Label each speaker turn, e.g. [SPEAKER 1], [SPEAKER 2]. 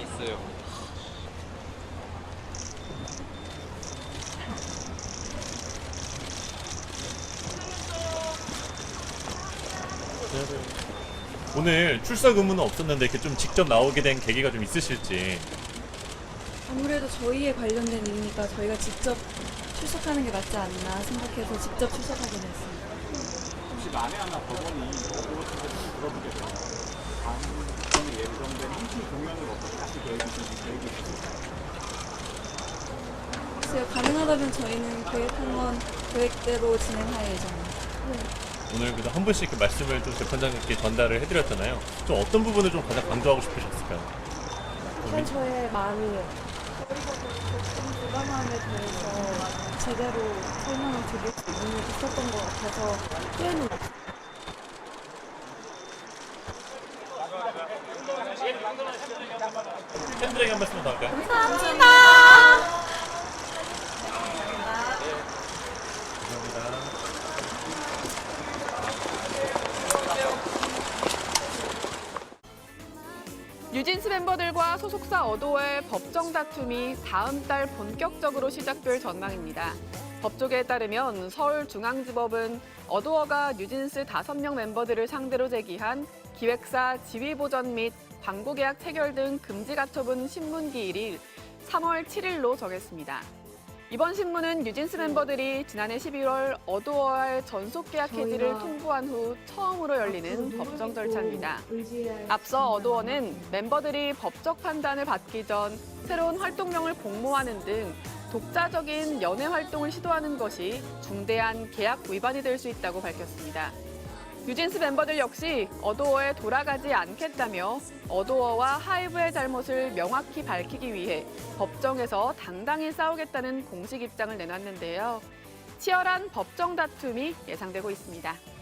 [SPEAKER 1] 있어요.
[SPEAKER 2] 오늘 출석 의무는 없었는데 이렇게 좀 직접 나오게 된 계기가 좀 있으실지.
[SPEAKER 3] 아무래도 저희에 관련된 일이니까 저희가 직접 출석하는 게 맞지 않나 생각해서 직접 출석하게 됐습니다.
[SPEAKER 4] 혹시 만에 하나 법원이 어그로트에서 들어보게 되면 다음 예정된 행시 공연을 어떻게 다시 계획이신지 계획이 있으실까요?
[SPEAKER 3] 글쎄요, 가능하다면 저희는 계획한 건 계획대로 진행할 예정입니다.
[SPEAKER 2] 오늘 그래도 한 분씩 그 말씀을 좀 재판장님께 전달을 해드렸잖아요. 좀 어떤 부분을 좀 가장 강조하고 싶으셨을까요?
[SPEAKER 3] 일단 저의 마음이요. 저희가 좀 부담함에 대해서 제대로 설명을 드릴 수 있는 게 있었던 것 같아서 후회는 없어요.
[SPEAKER 2] 팬들에게 한 말씀 더 할까요?
[SPEAKER 3] 감사합니다.
[SPEAKER 2] 감사합니다.
[SPEAKER 5] 뉴진스 멤버들과 소속사 어도어의 법정 다툼이 다음 달 본격적으로 시작될 전망입니다. 법조계에 따르면 서울중앙지법은 어도어가 뉴진스 5명 멤버들을 상대로 제기한 기획사 지위보전 및 광고계약 체결 등 금지 가처분 신문기일을 3월 7일로 정했습니다. 이번 신문은 뉴진스 멤버들이 지난해 11월 어도어와의 전속 계약 해지를 통보한 후 처음으로 열리는 법정 절차입니다. 앞서
[SPEAKER 3] 수
[SPEAKER 5] 어도어는 멤버들이 법적 판단을 받기 전 새로운 활동명을 공모하는 등 독자적인 연애 활동을 시도하는 것이 중대한 계약 위반이 될 수 있다고 밝혔습니다. 뉴진스 멤버들 역시 어도어에 돌아가지 않겠다며 어도어와 하이브의 잘못을 명확히 밝히기 위해 법정에서 당당히 싸우겠다는 공식 입장을 내놨는데요. 치열한 법정 다툼이 예상되고 있습니다.